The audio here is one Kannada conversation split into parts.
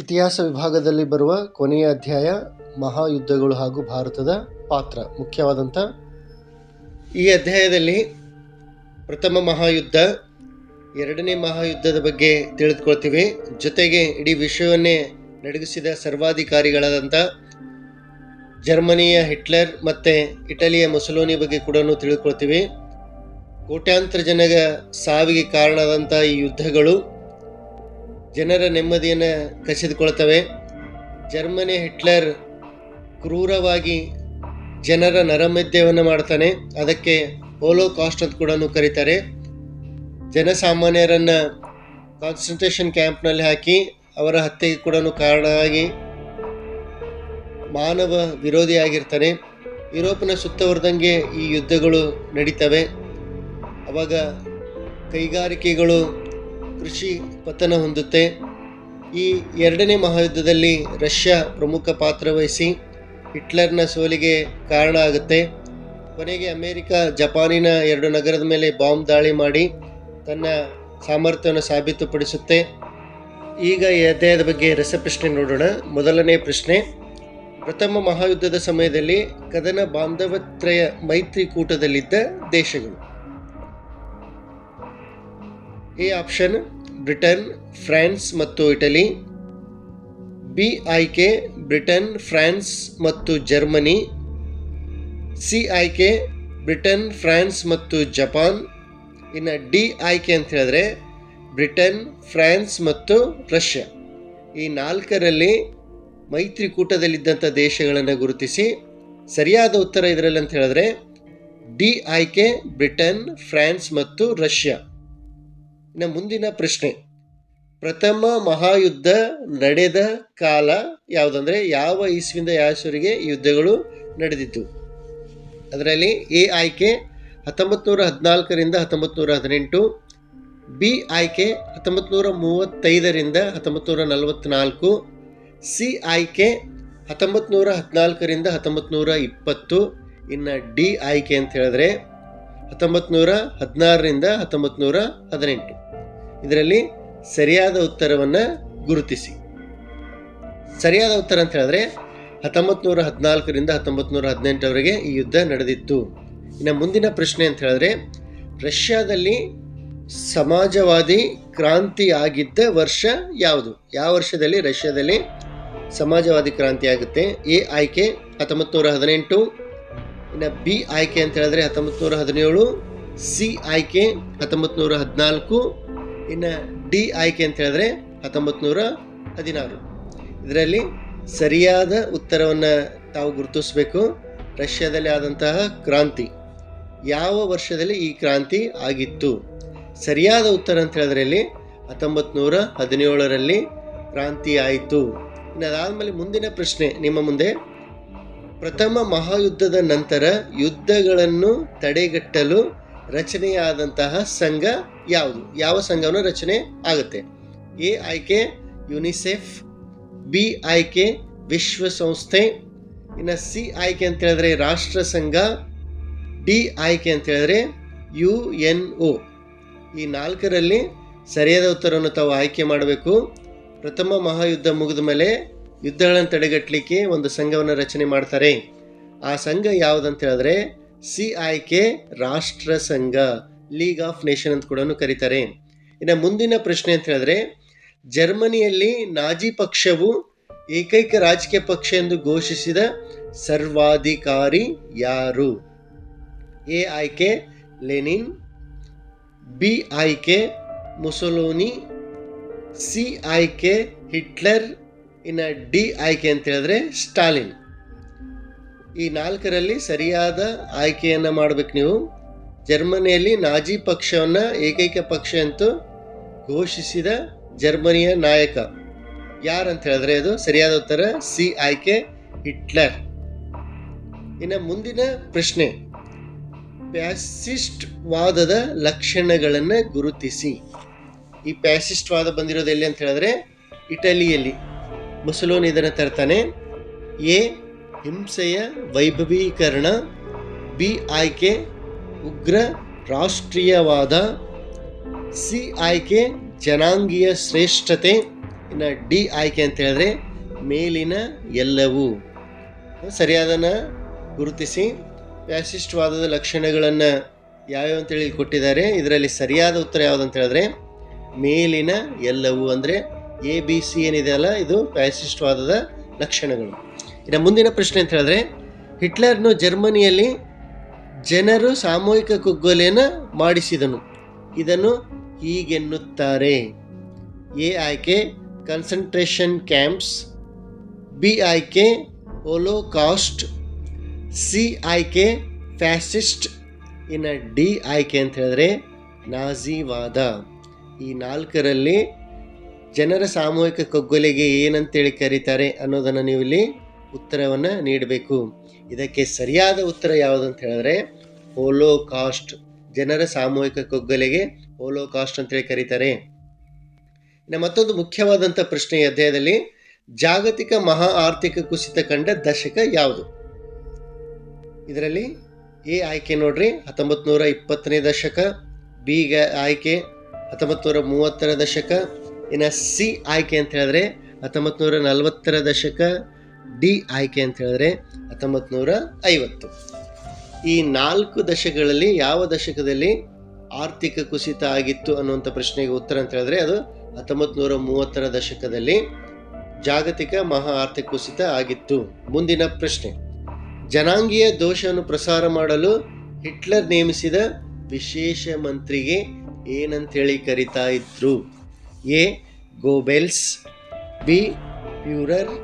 ಇತಿಹಾಸ ವಿಭಾಗದಲ್ಲಿ ಬರುವ ಕೊನೆಯ ಅಧ್ಯಾಯ ಮಹಾಯುದ್ಧಗಳು ಹಾಗೂ ಭಾರತದ ಪಾತ್ರ ಮುಖ್ಯವಾದಂಥ ಈ ಅಧ್ಯಾಯದಲ್ಲಿ ಪ್ರಥಮ ಮಹಾಯುದ್ಧ, ಎರಡನೇ ಮಹಾಯುದ್ಧದ ಬಗ್ಗೆ ತಿಳಿದುಕೊಳ್ತೀವಿ. ಜೊತೆಗೆ ಇಡೀ ವಿಶ್ವವನ್ನೇ ನಡಗಿಸಿದ ಸರ್ವಾಧಿಕಾರಿಗಳಾದಂಥ ಜರ್ಮನಿಯ ಹಿಟ್ಲರ್ ಮತ್ತು ಇಟಲಿಯ ಮುಸಲೋನಿ ಬಗ್ಗೆ ಕೂಡ ತಿಳಿದುಕೊಳ್ತೀವಿ. ಕೋಟ್ಯಾಂತರ ಜನಗ ಸಾವಿಗೆ ಕಾರಣದಂಥ ಈ ಯುದ್ಧಗಳು ಜನರ ನೆಮ್ಮದಿಯನ್ನು ಕಸಿದುಕೊಳ್ತವೆ. ಜರ್ಮನಿ ಹಿಟ್ಲರ್ ಕ್ರೂರವಾಗಿ ಜನರ ನರಮೇದ್ಯವನ್ನು ಮಾಡ್ತಾನೆ. ಅದಕ್ಕೆ ಹೋಲೋ ಕಾಸ್ಟ್ ಅಂತ ಕೂಡ ಕರೀತಾರೆ. ಜನಸಾಮಾನ್ಯರನ್ನು ಕಾನ್ಸಂಟ್ರೇಷನ್ ಕ್ಯಾಂಪ್ನಲ್ಲಿ ಹಾಕಿ ಅವರ ಹತ್ಯೆಗೆ ಕೂಡ ಕಾರಣವಾಗಿ ಮಾನವ ವಿರೋಧಿಯಾಗಿರ್ತಾನೆ ಯುರೋಪಿನ ಸುತ್ತವರೆದಂಗೆ ಈ ಯುದ್ಧಗಳು ನಡೀತವೆ. ಅವಾಗ ಕೈಗಾರಿಕೆಗಳು ಕೃಷಿ ಪತನ ಹೊಂದುತ್ತೆ. ಈ ಎರಡನೇ ಮಹಾಯುದ್ಧದಲ್ಲಿ ರಷ್ಯಾ ಪ್ರಮುಖ ಪಾತ್ರ ವಹಿಸಿ ಹಿಟ್ಲರ್ನ ಸೋಲಿಗೆ ಕಾರಣ ಆಗುತ್ತೆ. ಕೊನೆಗೆ ಅಮೆರಿಕ ಜಪಾನಿನ ಎರಡು ನಗರದ ಮೇಲೆ ಬಾಂಬ್ ದಾಳಿ ಮಾಡಿ ತನ್ನ ಸಾಮರ್ಥ್ಯವನ್ನು ಸಾಬೀತುಪಡಿಸುತ್ತೆ. ಈಗ ಈ ಅಧ್ಯಾಯದ ಬಗ್ಗೆ ರಸಪ್ರಶ್ನೆ ನೋಡೋಣ. ಮೊದಲನೇ ಪ್ರಶ್ನೆ, ಪ್ರಥಮ ಮಹಾಯುದ್ಧದ ಸಮಯದಲ್ಲಿ ಕದನ ಬಾಂಧವತ್ರಯ ಮೈತ್ರಿಕೂಟದಲ್ಲಿದ್ದ ದೇಶಗಳು. ಎ ಆಪ್ಷನ್ ಬ್ರಿಟನ್, ಫ್ರಾನ್ಸ್ ಮತ್ತು ಇಟಲಿ ಬಿ ಆಯ್ಕೆ ಬ್ರಿಟನ್, ಫ್ರಾನ್ಸ್ ಮತ್ತು ಜರ್ಮನಿ ಸಿ ಆಯ್ಕೆ ಬ್ರಿಟನ್, ಫ್ರಾನ್ಸ್ ಮತ್ತು ಜಪಾನ್, ಇನ್ನು ಡಿ ಆಯ್ಕೆ ಅಂತ ಹೇಳಿದ್ರೆ ಬ್ರಿಟನ್, ಫ್ರಾನ್ಸ್ ಮತ್ತು ರಷ್ಯಾ. ಈ ನಾಲ್ಕರಲ್ಲಿ ಮೈತ್ರಿಕೂಟದಲ್ಲಿದ್ದಂಥ ದೇಶಗಳನ್ನು ಗುರುತಿಸಿ ಸರಿಯಾದ ಉತ್ತರ ಇದರಲ್ಲಿ ಅಂತ ಹೇಳಿದ್ರೆ ಡಿ ಆಯ್ಕೆ ಬ್ರಿಟನ್, ಫ್ರಾನ್ಸ್ ಮತ್ತು ರಷ್ಯಾ. ಇನ್ನು ಮುಂದಿನ ಪ್ರಶ್ನೆ. ಪ್ರಥಮ ಮಹಾಯುದ್ಧ ನಡೆದ ಕಾಲ ಯಾವುದಂದ್ರೆ ಯಾವ ಇಸ್ವಿಂದ ಯಾಸುರಿಗೆ ಯುದ್ಧಗಳು ನಡೆದಿತ್ತು ಅದರಲ್ಲಿ ಎ ಆಯ್ಕೆ ಹತ್ತೊಂಬತ್ತು ನೂರ ಹದಿನಾಲ್ಕರಿಂದ ಹತ್ತೊಂಬತ್ತು ನೂರ ಹದಿನೆಂಟು, ಬಿ ಆಯ್ಕೆ ಹತ್ತೊಂಬತ್ತು ನೂರ ಮೂವತ್ತೈದರಿಂದ ಹತ್ತೊಂಬತ್ತು ನೂರ ನಲವತ್ತ್ನಾಲ್ಕು ಸಿ ಆಯ್ಕೆ ಹತ್ತೊಂಬತ್ತು ನೂರ ಹದಿನಾಲ್ಕರಿಂದ ಹತ್ತೊಂಬತ್ತು ನೂರ ಇಪ್ಪತ್ತು, ಇನ್ನು ಡಿ ಆಯ್ಕೆ ಅಂತ ಹೇಳಿದ್ರೆ ಹತ್ತೊಂಬತ್ತು ನೂರ ಹದಿನಾರರಿಂದ ಹತ್ತೊಂಬತ್ತು ನೂರ ಹದಿನೆಂಟು. ಇದರಲ್ಲಿ ಸರಿಯಾದ ಉತ್ತರವನ್ನು ಗುರುತಿಸಿ. ಸರಿಯಾದ ಉತ್ತರ ಅಂತ ಹೇಳಿದ್ರೆ ಹತ್ತೊಂಬತ್ತು ನೂರ ಹದಿನಾಲ್ಕರಿಂದ ಹತ್ತೊಂಬತ್ತು ನೂರ ಹದಿನೆಂಟರವರೆಗೆ ಈ ಯುದ್ಧ ನಡೆದಿತ್ತು. ಇನ್ನು ಮುಂದಿನ ಪ್ರಶ್ನೆ ಅಂತ ಹೇಳಿದ್ರೆ, ರಷ್ಯಾದಲ್ಲಿ ಸಮಾಜವಾದಿ ಕ್ರಾಂತಿ ಆಗಿದ್ದ ವರ್ಷ ಯಾವುದು? ಯಾವ ವರ್ಷದಲ್ಲಿ? ರಷ್ಯಾದಲ್ಲಿ ಸಮಾಜವಾದಿ ಕ್ರಾಂತಿ ಆಗುತ್ತೆ. ಎ ಆಯ್ಕೆ ಹತ್ತೊಂಬತ್ತು ನೂರ ಹದಿನೆಂಟು. ಇನ್ನು ಬಿ ಆಯ್ಕೆ ಅಂತ ಹೇಳಿದ್ರೆ ಹತ್ತೊಂಬತ್ತು ನೂರ ಹದಿನೇಳು, ಸಿ ಆಯ್ಕೆ ಹತ್ತೊಂಬತ್ತು ನೂರ ಹದಿನಾಲ್ಕು ಇನ್ನು ಡಿ ಆಯ್ಕೆ ಅಂತ ಹೇಳಿದ್ರೆ ಹತ್ತೊಂಬತ್ತು ನೂರ ಹದಿನಾರು. ಇದರಲ್ಲಿ ಸರಿಯಾದ ಉತ್ತರವನ್ನು ತಾವು ಗುರುತಿಸಬೇಕು. ರಷ್ಯಾದಲ್ಲಿ ಆದಂತಹ ಕ್ರಾಂತಿ. ಯಾವ ವರ್ಷದಲ್ಲಿ ಈ ಕ್ರಾಂತಿ ಆಗಿತ್ತು? ಸರಿಯಾದ ಉತ್ತರ ಅಂತ ಹೇಳಿದ್ರೆ ಇಲ್ಲಿ ಹತ್ತೊಂಬತ್ತು ನೂರ ಹದಿನೇಳರಲ್ಲಿ ಕ್ರಾಂತಿ ಆಯಿತು. ಇನ್ನು ಅದಾದಮೇಲೆ ಮುಂದಿನ ಪ್ರಶ್ನೆ ನಿಮ್ಮ ಮುಂದೆ. ಪ್ರಥಮ ಮಹಾಯುದ್ಧದ ನಂತರ ಯುದ್ಧಗಳನ್ನು ತಡೆಗಟ್ಟಲು ರಚನೆಯಾದಂತಹ ಸಂಘ ಯಾವುದು? ಯಾವ ಸಂಘವನ್ನು ರಚನೆ ಆಗುತ್ತೆ? ಎ ಆಯ್ಕೆ ಯುನಿಸೆಫ್, ಬಿ ಆಯ್ಕೆ ವಿಶ್ವಸಂಸ್ಥೆ, ಇನ್ನು ಸಿ ಆಯ್ಕೆ ಅಂತ ಹೇಳಿದ್ರೆ ರಾಷ್ಟ್ರ ಸಂಘ, ಡಿ ಆಯ್ಕೆ ಅಂತ ಹೇಳಿದ್ರೆ ಯು ಎನ್ ಒ. ಈ ನಾಲ್ಕರಲ್ಲಿ ಸರಿಯಾದ ಉತ್ತರವನ್ನು ತಾವು ಆಯ್ಕೆ ಮಾಡಬೇಕು. ಪ್ರಥಮ ಮಹಾಯುದ್ಧ ಮುಗಿದ ಮೇಲೆ ಯುದ್ಧಗಳನ್ನು ತಡೆಗಟ್ಟಲಿಕ್ಕೆ ಒಂದು ಸಂಘವನ್ನು ರಚನೆ ಮಾಡ್ತಾರೆ. ಆ ಸಂಘ ಯಾವುದಂತ ಹೇಳಿದ್ರೆ ಸಿ ಆಯ್ಕೆ ರಾಷ್ಟ್ರ ಸಂಘ ಲೀಗ್ ಆಫ್ ನೇಷನ್ ಅಂತ ಕೂಡ ಕರೀತಾರೆ. ಇನ್ನು ಮುಂದಿನ ಪ್ರಶ್ನೆ ಅಂತ ಹೇಳಿದ್ರೆ, ಜರ್ಮನಿಯಲ್ಲಿ ನಾಜಿ ಪಕ್ಷವು ಏಕೈಕ ರಾಜಕೀಯ ಪಕ್ಷ ಎಂದು ಘೋಷಿಸಿದ ಸರ್ವಾಧಿಕಾರಿ ಯಾರು? ಎ ಆಯ್ಕೆ ಲೆನಿನ್ ಬಿ ಆಯ್ಕೆ ಮುಸೊಲೋನಿ ಸಿ ಆಯ್ಕೆ ಹಿಟ್ಲರ್ ಇನ್ನು ಡಿ ಆಯ್ಕೆ ಅಂತ ಹೇಳಿದ್ರೆ ಸ್ಟಾಲಿನ್ ಈ ನಾಲ್ಕರಲ್ಲಿ ಸರಿಯಾದ ಆಯ್ಕೆಯನ್ನು ಮಾಡಬೇಕು ನೀವು. ಜರ್ಮನಿಯಲ್ಲಿ ನಾಜಿ ಪಕ್ಷವನ್ನು ಏಕೈಕ ಪಕ್ಷ ಅಂತ ಘೋಷಿಸಿದ ಜರ್ಮನಿಯ ನಾಯಕ. ಯಾರಂತ ಹೇಳಿದ್ರೆ ಅದು? ಸರಿಯಾದ ಉತ್ತರ, ಸಿ ಆಯ್ಕೆ ಹಿಟ್ಲರ್. ಇನ್ನು ಮುಂದಿನ ಪ್ರಶ್ನೆ. ಪ್ಯಾಸಿಸ್ಟ್ ವಾದದ ಲಕ್ಷಣಗಳನ್ನು ಗುರುತಿಸಿ. ಈ ಪ್ಯಾಸಿಸ್ಟ್ ವಾದ ಬಂದಿರೋದು ಎಲ್ಲಿ ಅಂತ ಹೇಳಿದ್ರೆ, ಇಟಲಿಯಲ್ಲಿ. ಮುಸಲೋನ್ ಇದನ್ನು ತರ್ತಾನೆ. ಎ ಹಿಂಸೆಯ ವೈಭವೀಕರಣ, ಬಿ ಆಯ್ಕೆ ಉಗ್ರ ರಾಷ್ಟ್ರೀಯವಾದ ಸಿ ಆಯ್ಕೆ ಜನಾಂಗೀಯ ಶ್ರೇಷ್ಠತೆ, ಇನ್ನು ಡಿ ಆಯ್ಕೆ ಅಂತ ಹೇಳಿದ್ರೆ ಮೇಲಿನ ಎಲ್ಲವೂ. ಸರಿಯಾದನ ಗುರುತಿಸಿ ವ್ಯಾಸಿಷ್ಠವಾದದ ಲಕ್ಷಣಗಳನ್ನು ಯಾವ್ಯಾವ ಅಂತೇಳಿ ಕೊಟ್ಟಿದ್ದಾರೆ, ಇದರಲ್ಲಿ ಸರಿಯಾದ ಉತ್ತರ ಯಾವುದು ಅಂತ ಹೇಳಿದ್ರೆ ಮೇಲಿನ ಎಲ್ಲವೂ ಅಂದರೆ ಎ ಬಿ ಸಿ ಏನಿದೆ ಅಲ್ಲ, ಇದು ವ್ಯಾಸಿಷ್ಠವಾದದ ಲಕ್ಷಣಗಳು. ಇನ್ನು ಮುಂದಿನ ಪ್ರಶ್ನೆ ಅಂತ ಹೇಳಿದ್ರೆ, ಹಿಟ್ಲರ್ನು ಜರ್ಮನಿಯಲ್ಲಿ ಜನರು ಸಾಮೂಹಿಕ ಕುಗ್ಗೊಲೆಯನ್ನು ಮಾಡಿಸಿದನು. ಇದನ್ನು ಹೀಗೆನ್ನುತ್ತಾರೆ. ಎ ಆಯ್ಕೆ ಕನ್ಸಂಟ್ರೇಷನ್ ಕ್ಯಾಂಪ್ಸ್ ಬಿ ಆಯ್ಕೆ ಹೋಲೋಕಾಸ್ಟ್ ಸಿ ಆಯ್ಕೆ ಫ್ಯಾಸಿಸ್ಟ್ ಇನ್ನು ಡಿ ಆಯ್ಕೆ ಅಂತ ಹೇಳಿದ್ರೆ ನಾಜಿವಾದ. ಈ ನಾಲ್ಕರಲ್ಲಿ ಜನರ ಸಾಮೂಹಿಕ ಕಗ್ಗೊಲೆಗೆ ಏನಂತೇಳಿ ಕರೀತಾರೆ ಅನ್ನೋದನ್ನು ನೀವು ಇಲ್ಲಿ ಉತ್ತರವನ್ನು ನೀಡಬೇಕು. ಇದಕ್ಕೆ ಸರಿಯಾದ ಉತ್ತರ ಯಾವುದು ಅಂತ ಹೇಳಿದ್ರೆ ಹೋಲೋ ಕಾಸ್ಟ್ ಜನರ ಸಾಮೂಹಿಕ ಕೊಗ್ಗಲೆಗೆ ಹೋಲೋ ಕಾಸ್ಟ್ ಅಂತೇಳಿ ಕರೀತಾರೆ. ಇನ್ನು ಮತ್ತೊಂದು ಮುಖ್ಯವಾದಂಥ ಪ್ರಶ್ನೆ ಅಧ್ಯಾಯದಲ್ಲಿ, ಜಾಗತಿಕ ಮಹಾ ಆರ್ಥಿಕ ಕುಸಿತ ಕಂಡ ದಶಕ ಯಾವುದು? ಇದರಲ್ಲಿ ಎ ಆಯ್ಕೆ ನೋಡ್ರಿ ಹತ್ತೊಂಬತ್ತು ನೂರ ಇಪ್ಪತ್ತನೇ ದಶಕ, ಬಿ ಆಯ್ಕೆ ಹತ್ತೊಂಬತ್ತು ನೂರ ಮೂವತ್ತರ ದಶಕ, ಇನ್ನು ಸಿ ಆಯ್ಕೆ ಅಂತ ಹೇಳಿದ್ರೆ ಹತ್ತೊಂಬತ್ತು ನೂರ ನಲವತ್ತರ ದಶಕ ಡಿ ಆಯ್ಕೆ ಅಂತ ಹೇಳಿದ್ರೆ ಹತ್ತೊಂಬತ್ತು ನೂರ ಐವತ್ತು. ಈ ನಾಲ್ಕು ದಶಕಗಳಲ್ಲಿ ಯಾವ ದಶಕದಲ್ಲಿ ಆರ್ಥಿಕ ಕುಸಿತ ಆಗಿತ್ತು ಅನ್ನುವಂಥ ಪ್ರಶ್ನೆಗೆ ಉತ್ತರ ಅಂತ ಹೇಳಿದ್ರೆ ಅದು ಹತ್ತೊಂಬತ್ತು ನೂರ ಮೂವತ್ತರ ದಶಕದಲ್ಲಿ ಜಾಗತಿಕ ಮಹಾ ಆರ್ಥಿಕ ಕುಸಿತ ಆಗಿತ್ತು. ಮುಂದಿನ ಪ್ರಶ್ನೆ. ಜನಾಂಗೀಯ ದೋಷವನ್ನು ಪ್ರಸಾರ ಮಾಡಲು ಹಿಟ್ಲರ್ ನೇಮಿಸಿದ ವಿಶೇಷ ಮಂತ್ರಿಗೆ ಏನಂತೇಳಿ ಕರಿತಾ ಇದ್ರು? A, Goebbels, B Fuhrer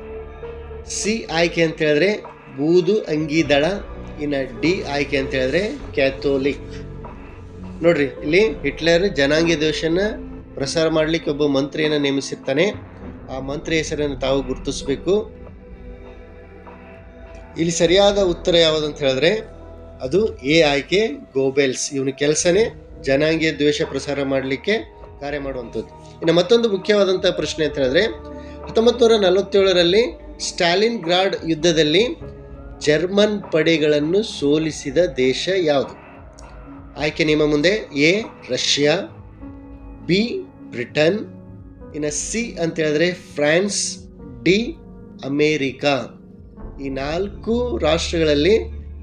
C ಆಯ್ಕೆ ಅಂತ ಹೇಳಿದ್ರೆ ಬೂದು ಅಂಗಿದಳ ಇನ್ನು ಡಿ ಆಯ್ಕೆ ಅಂತ ಹೇಳಿದ್ರೆ ಕ್ಯಾಥೋಲಿಕ್. ನೋಡ್ರಿ, ಇಲ್ಲಿ ಹಿಟ್ಲರ್ ಜನಾಂಗೀಯ ದೋಷನ ಪ್ರಸಾರ ಮಾಡಲಿಕ್ಕೆ ಒಬ್ಬ ಮಂತ್ರಿಯನ್ನು ನೇಮಿಸಿರ್ತಾನೆ. ಆ ಮಂತ್ರಿ ಹೆಸರನ್ನು ತಾವು ಗುರುತಿಸಬೇಕು. ಇಲ್ಲಿ ಸರಿಯಾದ ಉತ್ತರ ಯಾವುದು ಅಂತ ಹೇಳಿದ್ರೆ, ಅದು ಎ ಆಯ್ಕೆ ಗೋಬೆಲ್ಸ್. ಇವನ ಕೆಲಸನೇ ಜನಾಂಗೀಯ ದ್ವೇಷ ಪ್ರಸಾರ ಮಾಡಲಿಕ್ಕೆ ಕಾರ್ಯ ಮಾಡುವಂಥದ್ದು. ಇನ್ನು ಮತ್ತೊಂದು ಮುಖ್ಯವಾದಂಥ ಪ್ರಶ್ನೆ ಅಂತ ಹೇಳಿದ್ರೆ, ಹತ್ತೊಂಬತ್ತು ನೂರ ನಲವತ್ತೇಳರಲ್ಲಿ ಸ್ಟಾಲಿನ್ ಗ್ರಾಡ್ ಯುದ್ಧದಲ್ಲಿ ಜರ್ಮನ್ ಪಡೆಗಳನ್ನು ಸೋಲಿಸಿದ ದೇಶ ಯಾವುದು? ಆಯ್ಕೆ ನಿಮ್ಮ ಮುಂದೆ. A, Russia. B, Britain. ಇನ್ನು ಸಿ ಅಂತ ಹೇಳಿದ್ರೆ ಫ್ರಾನ್ಸ್, ಡಿ, ಅಮೇರಿಕಾ. ಈ ನಾಲ್ಕು ರಾಷ್ಟ್ರಗಳಲ್ಲಿ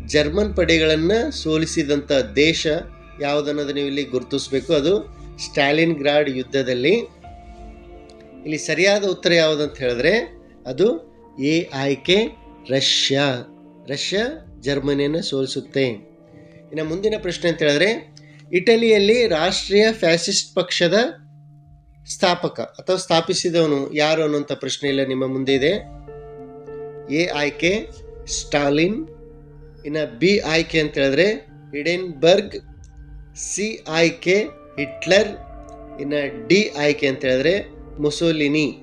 ಜರ್ಮನ್ ಪಡೆಗಳನ್ನು ಸೋಲಿಸಿದಂಥ ದೇಶ ಯಾವುದನ್ನೋದು ನೀವು ಇಲ್ಲಿ ಗುರುತಿಸಬೇಕು. ಅದು ಸ್ಟಾಲಿನ್ ಗ್ರಾಡ್ ಯುದ್ಧದಲ್ಲಿ. ಇಲ್ಲಿ ಸರಿಯಾದ ಉತ್ತರ ಯಾವುದಂತ ಹೇಳಿದ್ರೆ ಅದು ಎ ಆಯ್ಕೆ ರಷ್ಯಾ. ರಷ್ಯಾ ಜರ್ಮನಿಯನ್ನು ಸೋಲಿಸುತ್ತೆ. ಇನ್ನು ಮುಂದಿನ ಪ್ರಶ್ನೆ ಅಂತ ಹೇಳಿದ್ರೆ, ಇಟಲಿಯಲ್ಲಿ ರಾಷ್ಟ್ರೀಯ ಫ್ಯಾಸಿಸ್ಟ್ ಪಕ್ಷದ ಸ್ಥಾಪಕ ಅಥವಾ ಸ್ಥಾಪಿಸಿದವನು ಯಾರು ಅನ್ನುವಂಥ ಪ್ರಶ್ನೆ ಇಲ್ಲ ನಿಮ್ಮ ಮುಂದೆ ಇದೆ. ಎ ಆಯ್ಕೆ ಸ್ಟಾಲಿನ್. ಇನ್ನು ಬಿ ಆಯ್ಕೆ ಅಂತ ಹೇಳಿದ್ರೆ, ಹಿಡೆನ್ಬರ್ಗ್, ಸಿ ಆಯ್ಕೆ ಹಿಟ್ಲರ್. ಇನ್ನು ಡಿ ಆಯ್ಕೆ ಅಂತ ಹೇಳಿದ್ರೆ, ಮುಸೋಲಿನಿ.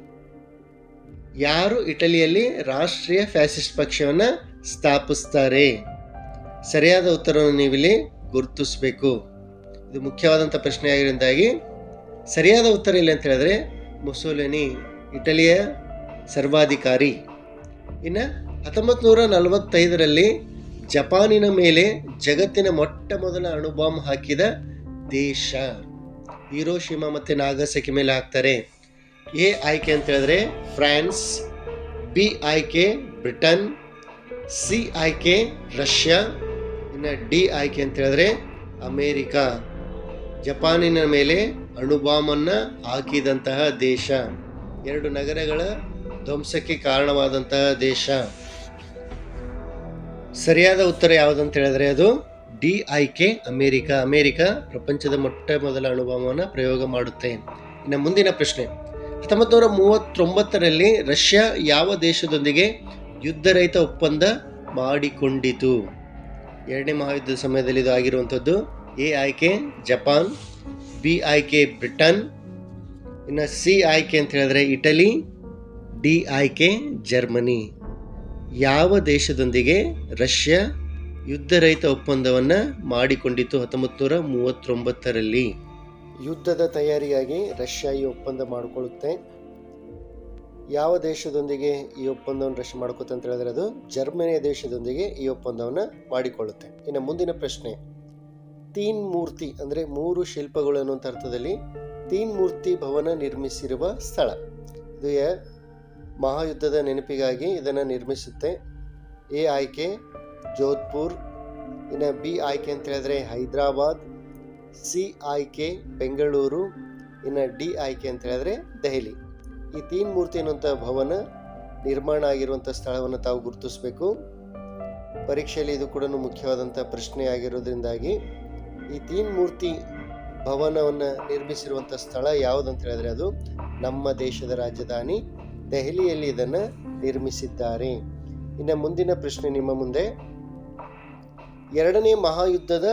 ಯಾರು ಇಟಲಿಯಲ್ಲಿ ರಾಷ್ಟ್ರೀಯ ಫ್ಯಾಸಿಸ್ಟ್ ಪಕ್ಷವನ್ನು ಸ್ಥಾಪಿಸ್ತಾರೆ? ಸರಿಯಾದ ಉತ್ತರವನ್ನು ನೀವಿಲ್ಲಿ ಗುರುತಿಸಬೇಕು. ಇದು ಮುಖ್ಯವಾದಂಥ ಪ್ರಶ್ನೆ ಸರಿಯಾದ ಉತ್ತರ ಇಲ್ಲ ಅಂತ ಹೇಳಿದ್ರೆ ಮುಸೋಲಿನಿ, ಇಟಲಿಯ ಸರ್ವಾಧಿಕಾರಿ. ಇನ್ನು ಹತ್ತೊಂಬತ್ತು ನೂರ ನಲವತ್ತೈದರಲ್ಲಿ ಜಪಾನಿನ ಮೇಲೆ ಜಗತ್ತಿನ ಮೊಟ್ಟ ಮೊದಲ ಅಣುಬಾಂಬ್ ಹಾಕಿದ ದೇಶ. ಹಿರೋಶಿಮಾ ಮತ್ತು ನಾಗಸಕಿ ಮೇಲೆ ಹಾಕ್ತಾರೆ. ಎ ಆಯ್ಕೆ ಅಂತ ಹೇಳಿದ್ರೆ ಫ್ರಾನ್ಸ್ ಬಿ ಆಯ್ಕೆ ಬ್ರಿಟನ್ ಸಿ ಆಯ್ಕೆ ರಷ್ಯಾ, ಇನ್ನು ಡಿ ಆಯ್ಕೆ ಅಂತ ಹೇಳಿದ್ರೆ ಅಮೇರಿಕಾ. ಜಪಾನಿನ ಮೇಲೆ ಅಣುಬಾಂಬನ್ನು ಹಾಕಿದಂತಹ ದೇಶ. ಎರಡು ನಗರಗಳ ಧ್ವಂಸಕ್ಕೆ ಕಾರಣವಾದಂತಹ ದೇಶ. ಸರಿಯಾದ ಉತ್ತರ ಯಾವುದಂತ ಹೇಳಿದ್ರೆ ಅದು ಡಿ ಆಯ್ಕೆ ಅಮೇರಿಕಾ. ಅಮೇರಿಕಾ ಪ್ರಪಂಚದ ಮೊಟ್ಟ ಮೊದಲ ಅಣುಬಾಂಬವನ್ನು ಪ್ರಯೋಗ ಮಾಡುತ್ತೆ. ಇನ್ನು ಮುಂದಿನ ಪ್ರಶ್ನೆ. ಹತ್ತೊಂಬತ್ತು ನೂರ ಮೂವತ್ತೊಂಬತ್ತರಲ್ಲಿ ರಷ್ಯಾ ಯಾವ ದೇಶದೊಂದಿಗೆ ಯುದ್ಧರಹಿತ ಒಪ್ಪಂದ ಮಾಡಿಕೊಂಡಿತು? ಎರಡನೇ ಮಹಾಯುದ್ಧ ಸಮಯದಲ್ಲಿ ಇದು ಆಗಿರುವಂಥದ್ದು, ಎ ಆಯ್ಕೆ ಜಪಾನ್, ಬಿ ಆಯ್ಕೆ ಬ್ರಿಟನ್, ಇನ್ನು ಸಿ ಆಯ್ಕೆ ಅಂತ ಹೇಳಿದ್ರೆ ಇಟಲಿ, ಡಿ ಆಯ್ಕೆ ಜರ್ಮನಿ. ಯಾವ ದೇಶದೊಂದಿಗೆ ರಷ್ಯಾ ಯುದ್ಧರಹಿತ ಒಪ್ಪಂದವನ್ನು ಮಾಡಿಕೊಂಡಿತು ಹತ್ತೊಂಬತ್ತು ನೂರ ಮೂವತ್ತೊಂಬತ್ತರಲ್ಲಿ? ಯುದ್ಧದ ತಯಾರಿಯಾಗಿ ರಷ್ಯಾ ಈ ಒಪ್ಪಂದ ಮಾಡಿಕೊಳ್ಳುತ್ತೆ. ಯಾವ ದೇಶದೊಂದಿಗೆ ಈ ಒಪ್ಪಂದವನ್ನು ರಷ್ಯಾ ಮಾಡ್ಕೋತ ಅಂತ ಹೇಳಿದ್ರೆ ಅದು ಜರ್ಮನಿಯ ದೇಶದೊಂದಿಗೆ ಈ ಒಪ್ಪಂದವನ್ನು ಮಾಡಿಕೊಳ್ಳುತ್ತೆ. ಇನ್ನು ಮುಂದಿನ ಪ್ರಶ್ನೆ ತೀನ್ ಮೂರ್ತಿ ಅಂದರೆ ಮೂರು ಶಿಲ್ಪಗಳು ಅನ್ನುವಂಥ ಅರ್ಥದಲ್ಲಿ ತೀನ್ ಮೂರ್ತಿ ಭವನ ನಿರ್ಮಿಸಿರುವ ಸ್ಥಳ. ಇದು ಮಹಾಯುದ್ಧದ ನೆನಪಿಗಾಗಿ ಇದನ್ನು ನಿರ್ಮಿಸುತ್ತೆ. ಎ ಆಯ್ಕೆ ಜೋಧ್ಪುರ್, ಇನ್ನು ಬಿ ಆಯ್ಕೆ ಅಂತ ಹೇಳಿದ್ರೆ ಹೈದರಾಬಾದ್ ಸಿ ಆಯ್ಕೆ ಬೆಂಗಳೂರು, ಇನ್ನು ಡಿ ಆಯ್ಕೆ ಅಂತ ಹೇಳಿದ್ರೆ ದೆಹಲಿ. ಈ ತೀನ್ ಮೂರ್ತಿ ಅನ್ನುವಂಥ ಭವನ ನಿರ್ಮಾಣ ಆಗಿರುವಂಥ ಸ್ಥಳವನ್ನು ತಾವು ಗುರುತಿಸಬೇಕು. ಪರೀಕ್ಷೆಯಲ್ಲಿ ಇದು ಕೂಡ ಮುಖ್ಯವಾದಂಥ ಪ್ರಶ್ನೆ ಆಗಿರೋದ್ರಿಂದಾಗಿ ಈ ತೀನ್ ಮೂರ್ತಿ ಭವನವನ್ನು ನಿರ್ಮಿಸಿರುವಂಥ ಸ್ಥಳ ಯಾವುದಂತ ಹೇಳಿದ್ರೆ ಅದು ನಮ್ಮ ದೇಶದ ರಾಜಧಾನಿ ದೆಹಲಿಯಲ್ಲಿ ಇದನ್ನು ನಿರ್ಮಿಸಿದ್ದಾರೆ. ಇನ್ನು ಮುಂದಿನ ಪ್ರಶ್ನೆ ನಿಮ್ಮ ಮುಂದೆ. ಎರಡನೇ ಮಹಾಯುದ್ಧದ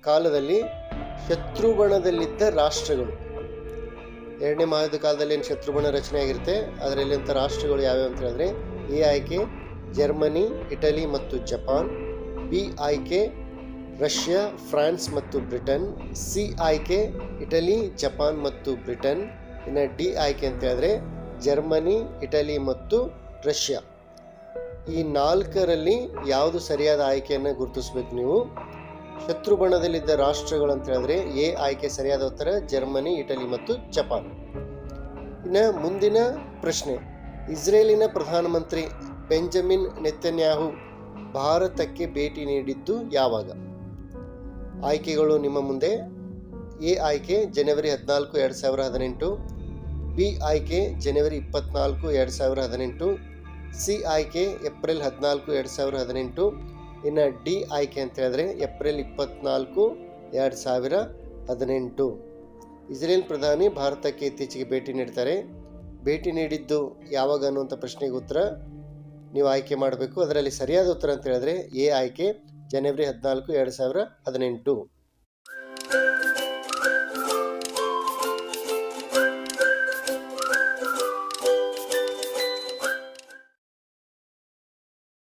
ಕಾಲದಲ್ಲಿ ಶತ್ರುಬಣದಲ್ಲಿದ್ದ ರಾಷ್ಟ್ರಗಳು. ಎರಡನೇ ಮಹಾಯುದ್ಧ ಕಾಲದಲ್ಲಿ ಏನು ಶತ್ರುಬಣ ರಚನೆ ಆಗಿರುತ್ತೆ, ಅದರಲ್ಲಿ ಅಂತ ರಾಷ್ಟ್ರಗಳು ಯಾವ್ಯಾವ ಅಂತ ಹೇಳಿದ್ರೆ, ಎ ಆಯ್ಕೆ ಜರ್ಮನಿ, ಇಟಲಿ ಮತ್ತು ಜಪಾನ್, ಬಿ ಆಯ್ಕೆ ರಷ್ಯಾ, ಫ್ರಾನ್ಸ್ ಮತ್ತು ಬ್ರಿಟನ್, ಸಿ ಆಯ್ಕೆ ಇಟಲಿ, ಜಪಾನ್ ಮತ್ತು ಬ್ರಿಟನ್, ಇನ್ನು ಡಿ ಆಯ್ಕೆ ಅಂತ ಹೇಳಿದ್ರೆ ಜರ್ಮನಿ, ಇಟಲಿ ಮತ್ತು ರಷ್ಯಾ. ಈ ನಾಲ್ಕರಲ್ಲಿ ಯಾವುದು ಸರಿಯಾದ ಆಯ್ಕೆಯನ್ನು ಗುರುತಿಸ್ಬೇಕು ನೀವು? ಶತ್ರು ರಾಷ್ಟ್ರಗಳು ಅಂತ ಹೇಳಿದ್ರೆ ಎ ಆಯ್ಕೆ ಸರಿಯಾದ ಉತ್ತರ ಜರ್ಮನಿ, ಇಟಲಿ ಮತ್ತು ಜಪಾನ್. ಇನ್ನು ಮುಂದಿನ ಪ್ರಶ್ನೆ, ಇಸ್ರೇಲಿನ ಪ್ರಧಾನಮಂತ್ರಿ ಬೆಂಜಮಿನ್ ನೆತನ್ಯಾಹು ಭಾರತಕ್ಕೆ ಭೇಟಿ ನೀಡಿದ್ದು ಯಾವಾಗ? ಆಯ್ಕೆಗಳು ನಿಮ್ಮ ಮುಂದೆ. ಎ ಆಯ್ಕೆ ಜನವರಿ ಹದಿನಾಲ್ಕು, ಎರಡು ಸಾವಿರ ಹದಿನೆಂಟು. ಬಿ ಆಯ್ಕೆ ಜನವರಿ ಇಪ್ಪತ್ನಾಲ್ಕು, ಎರಡು ಸಾವಿರ ಹದಿನೆಂಟು. ಸಿ ಆಯ್ಕೆ ಏಪ್ರಿಲ್ ಹದಿನಾಲ್ಕು, ಎರಡು ಸಾವಿರ ಹದಿನೆಂಟು. ಇನ್ನು ಡಿ ಆಯ್ಕೆ ಅಂತ ಹೇಳಿದ್ರೆ ಏಪ್ರಿಲ್ ಇಪ್ಪತ್ನಾಲ್ಕು ಎರಡು ಸಾವಿರ ಹದಿನೆಂಟು. ಇಸ್ರೇಲ್ ಪ್ರಧಾನಿ ಭಾರತಕ್ಕೆ ಇತ್ತೀಚೆಗೆ ಭೇಟಿ ನೀಡ್ತಾರೆ. ಭೇಟಿ ನೀಡಿದ್ದು ಯಾವಾಗ ಅನ್ನುವಂಥ ಪ್ರಶ್ನೆಗೆ ಉತ್ತರ ನೀವು ಆಯ್ಕೆ ಮಾಡಬೇಕು. ಅದರಲ್ಲಿ ಸರಿಯಾದ ಉತ್ತರ ಅಂತ ಹೇಳಿದ್ರೆ ಎ ಆಯ್ಕೆ ಜನವರಿ ಹದಿನಾಲ್ಕು ಎರಡು ಸಾವಿರ ಹದಿನೆಂಟು.